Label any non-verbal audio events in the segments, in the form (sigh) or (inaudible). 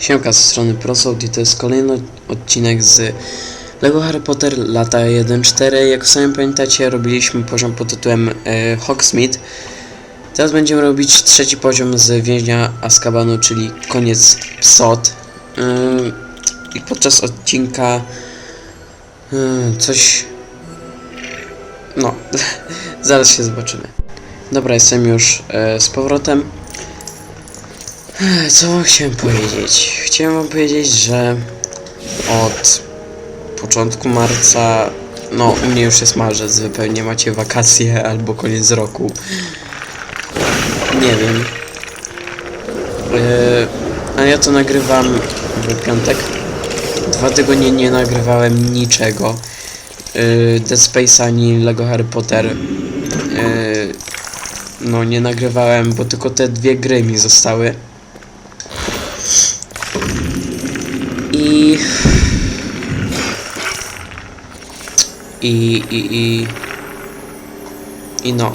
Siemka z strony ProSound i to jest kolejny odcinek z LEGO Harry Potter lata 1.4 Jak sami pamiętacie robiliśmy poziom pod tytułem e, Hogsmeade. Teraz będziemy robić trzeci poziom z więźnia Azkabanu, czyli koniec Psot e, I podczas odcinka e, coś... No, (laughs) zaraz się zobaczymy. Dobra, jestem już e, z powrotem Co wam chciałem powiedzieć? Chciałem wam powiedzieć, że od początku marca, no u mnie już jest marzec, wy pewnie macie wakacje albo koniec roku. Nie wiem. Yy, a ja to nagrywam w piątek. Dwa tygodnie nie nagrywałem niczego. Yy, Dead Space ani Lego Harry Potter. Yy, no nie nagrywałem, bo tylko te dwie gry mi zostały. I... I, i, i... No.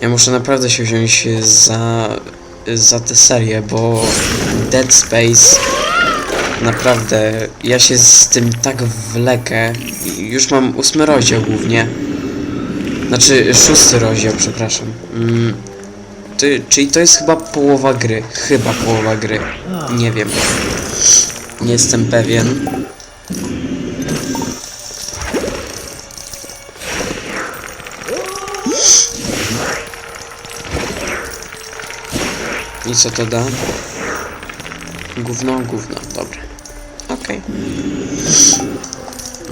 Ja muszę naprawdę się wziąć za, za tę serię, bo Dead Space naprawdę, ja się z tym tak wlekę. Już mam ósmy rozdział głównie. Znaczy, szósty rozdział, przepraszam. Mm, ty, czyli to jest chyba połowa gry. Chyba połowa gry. Nie wiem. Nie jestem pewien. I co to da? Gówno, gówno, dobra. Okej.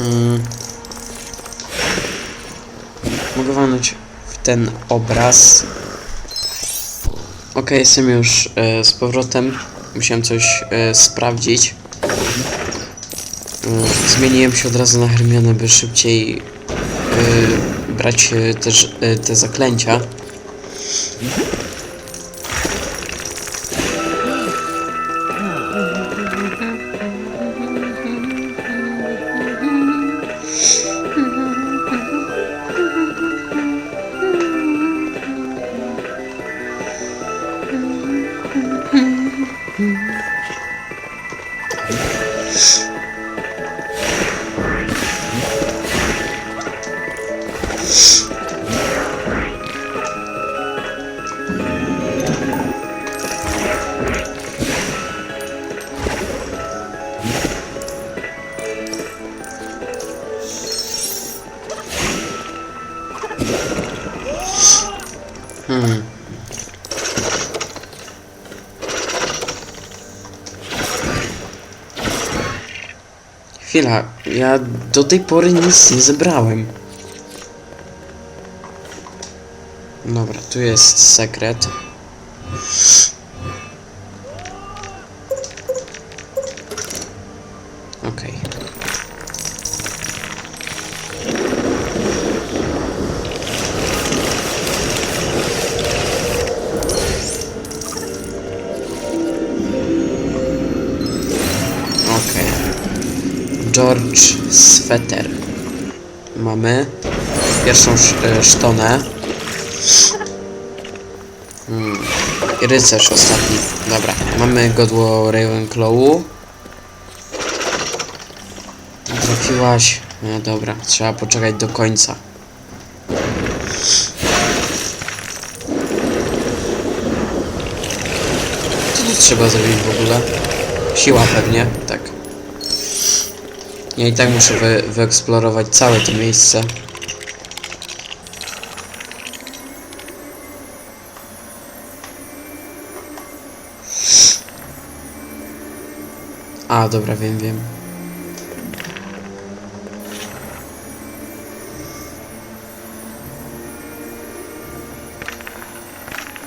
Mm. Mogę walnąć w ten obraz. Okej, jestem już e, z powrotem. Musiałem coś e, sprawdzić. Zmieniłem się od razu na Hermionę, by szybciej e, brać e, też e, te zaklęcia. Hmm. Chwila, ja do tej pory nic nie zebrałem. Dobra, tu jest sekret. George Sweter. Mamy pierwszą sz e, sztonę. Hmm. I rycerz ostatni. Dobra, mamy godło Ravenclawu. Trafiłaś. No dobra, trzeba poczekać do końca. Co tu trzeba zrobić w ogóle? Siła pewnie, tak. Ja i tak muszę wy, wyeksplorować całe to miejsce. A, dobra, wiem, wiem.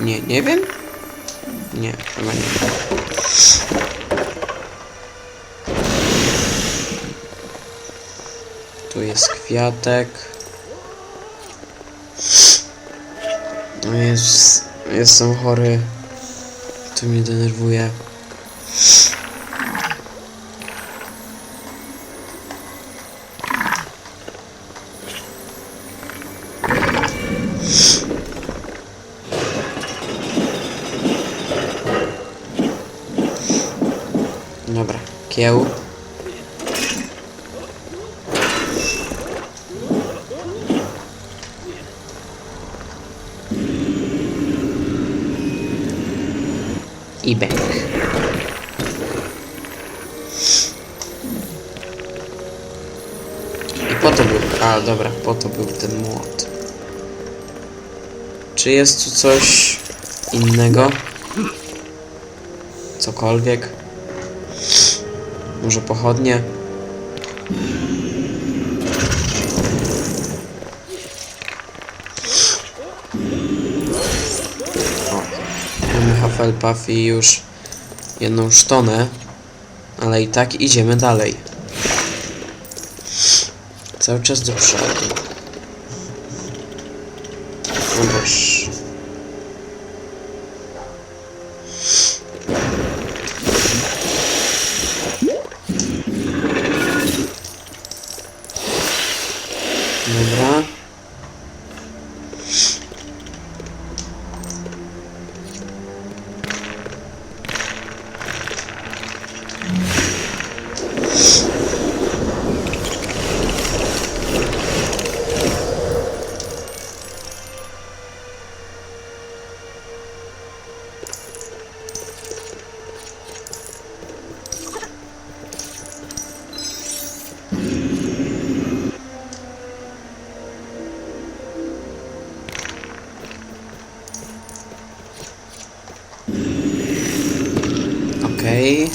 Nie, nie wiem? Nie, chyba nie. Tu jest kwiatek. No jest, jestem chory. To mnie denerwuje. Dobra, kieł. I bęk. I po to był... A, dobra, po to był ten młot. Czy jest tu coś innego? Cokolwiek? Może pochodnie? Hufflepuff i już jedną sztonę, ale i tak idziemy dalej. Cały czas do przodu. O Boże. Okej.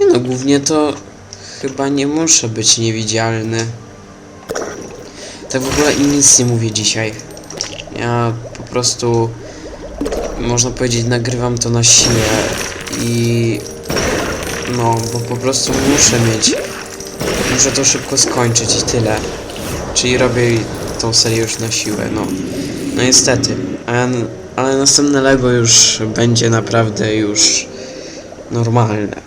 Nie no, głównie to chyba nie muszę być niewidzialny. Tak w ogóle nic nie mówię dzisiaj. Ja po prostu, można powiedzieć, nagrywam to na siłę i no, bo po prostu muszę mieć. Muszę to szybko skończyć i tyle. Czyli robię tą serię już na siłę, no. No niestety. Ale, ale następne Lego już będzie naprawdę już normalne.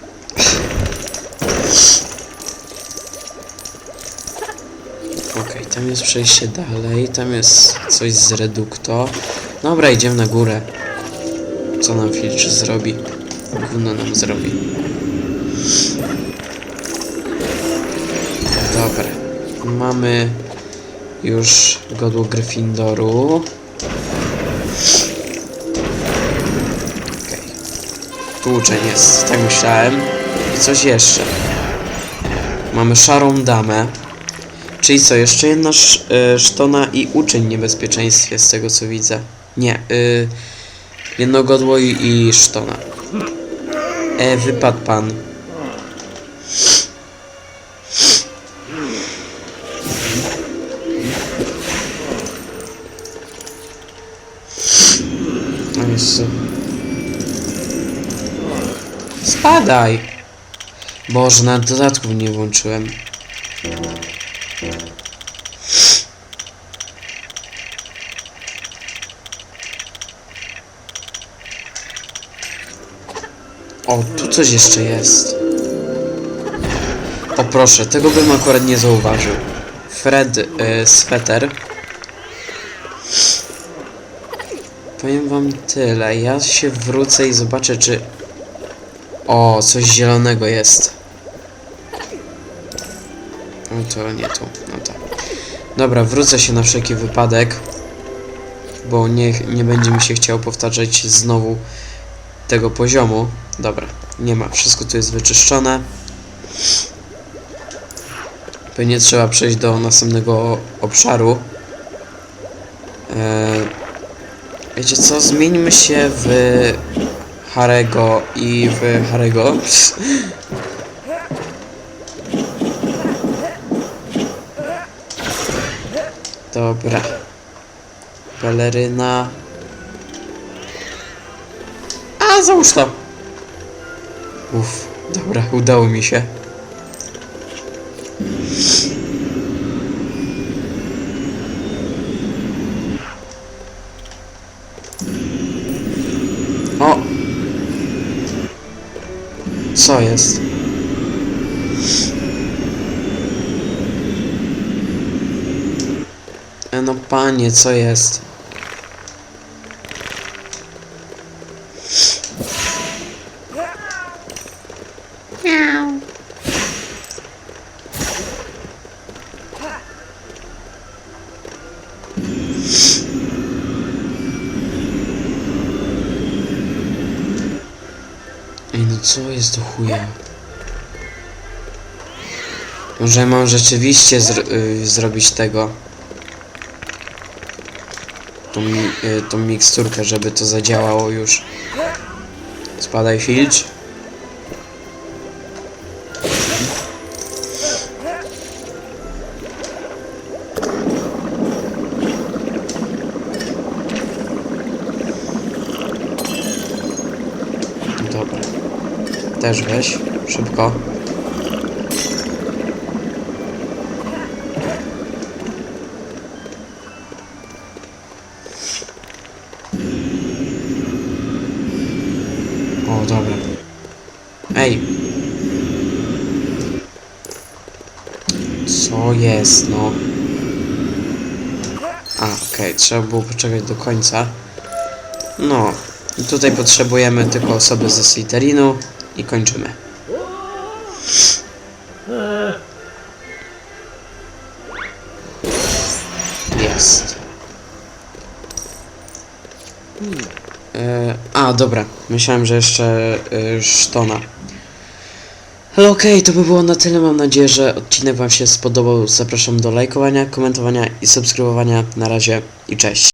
Okej, tam jest przejście dalej, tam jest coś z redukto. Dobra, idziemy na górę. Co nam filtr zrobi? Gówno nam zrobi. Dobra. Mamy już godło Gryffindoru. Okej. Tu uczeń jest, tak myślałem. I coś jeszcze. Mamy szarą damę. Czyli co, jeszcze jedna sz y, sztona i uczeń niebezpieczeństwie, z tego co widzę. Nie, y, jedno godło i, i sztona. E, wypadł pan. Spadaj! Boże, na dodatków nie włączyłem. O, tu coś jeszcze jest. O proszę, tego bym akurat nie zauważył. Fred y, sweter. Powiem wam tyle. Ja się wrócę i zobaczę, czy... O, coś zielonego jest. No to nie tu. No tak. Dobra, wrócę się na wszelki wypadek. Bo nie, nie będzie mi się chciało powtarzać znowu tego poziomu. Dobra, nie ma. Wszystko tu jest wyczyszczone. Pewnie trzeba przejść do następnego obszaru. Eee, wiecie co? Zmieńmy się w Harego i w Harego. Dobra. Peleryna. A, załóż to. Uff, dobra, udało mi się. co jest. E, no panie, co jest? No co jest do chuja? Może mam rzeczywiście y zrobić tego. Tą, mi y tą miksturkę, żeby to zadziałało już. Spadaj filcz. Też weź. Szybko. O, dobra. Ej. Co jest, no? A, okej, trzeba było poczekać do końca. No, tutaj potrzebujemy tylko osoby ze Slytherinu i kończymy. Jest. E, a, dobra. Myślałem, że jeszcze e, sztona. Ale okej, to by było na tyle. Mam nadzieję, że odcinek Wam się spodobał. Zapraszam do lajkowania, komentowania i subskrybowania. Na razie i cześć.